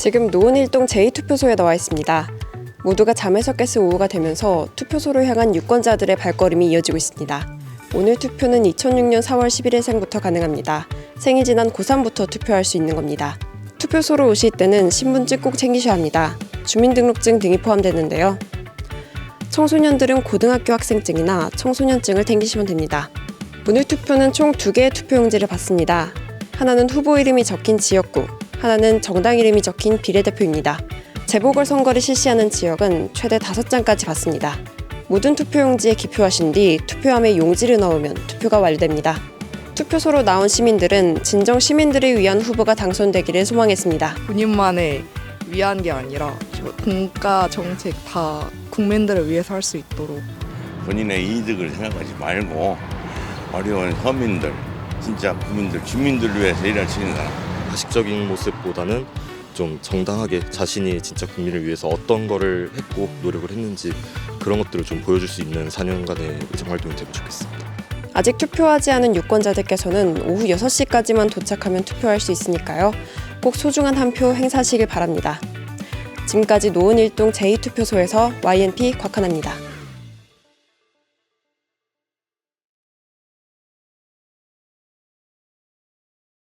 지금 노은일동 제2투표소에 나와 있습니다. 모두가 잠에서 깼을 오후가 되면서 투표소로 향한 유권자들의 발걸음이 이어지고 있습니다. 오늘 투표는 2006년 4월 11일 생부터 가능합니다. 생이 지난 고3부터 투표할 수 있는 겁니다. 투표소로 오실 때는 신분증 꼭 챙기셔야 합니다. 주민등록증 등이 포함되는데요. 청소년들은 고등학교 학생증이나 청소년증을 챙기시면 됩니다. 오늘 투표는 총 두 개의 투표용지를 받습니다. 하나는 후보 이름이 적힌 지역구, 하나는 정당 이름이 적힌 비례대표입니다. 재보궐 선거를 실시하는 지역은 최대 5장까지 받습니다. 모든 투표용지에 기표하신 뒤 투표함에 용지를 넣으면 투표가 완료됩니다. 투표소로 나온 시민들은 진정 시민들을 위한 후보가 당선되기를 소망했습니다. 본인만의 위한 게 아니라 국가 정책 다 국민들을 위해서 할 수 있도록 본인의 이득을 생각하지 말고 어려운 서민들, 진짜 국민들, 주민들을 위해서 일할 수 있는 사람. 가식적인 모습보다는 좀 정당하게 자신이 진짜 국민을 위해서 어떤 거를 했고 노력을 했는지 그런 것들을 좀 보여줄 수 있는 4년간의 의정 활동이 되면 좋겠습니다. 아직 투표하지 않은 유권자들께서는 오후 6시까지만 도착하면 투표할 수 있으니까요. 꼭 소중한 한 표 행사하시길 바랍니다. 지금까지 노은일동 제2투표소에서 YNP 곽하나입니다.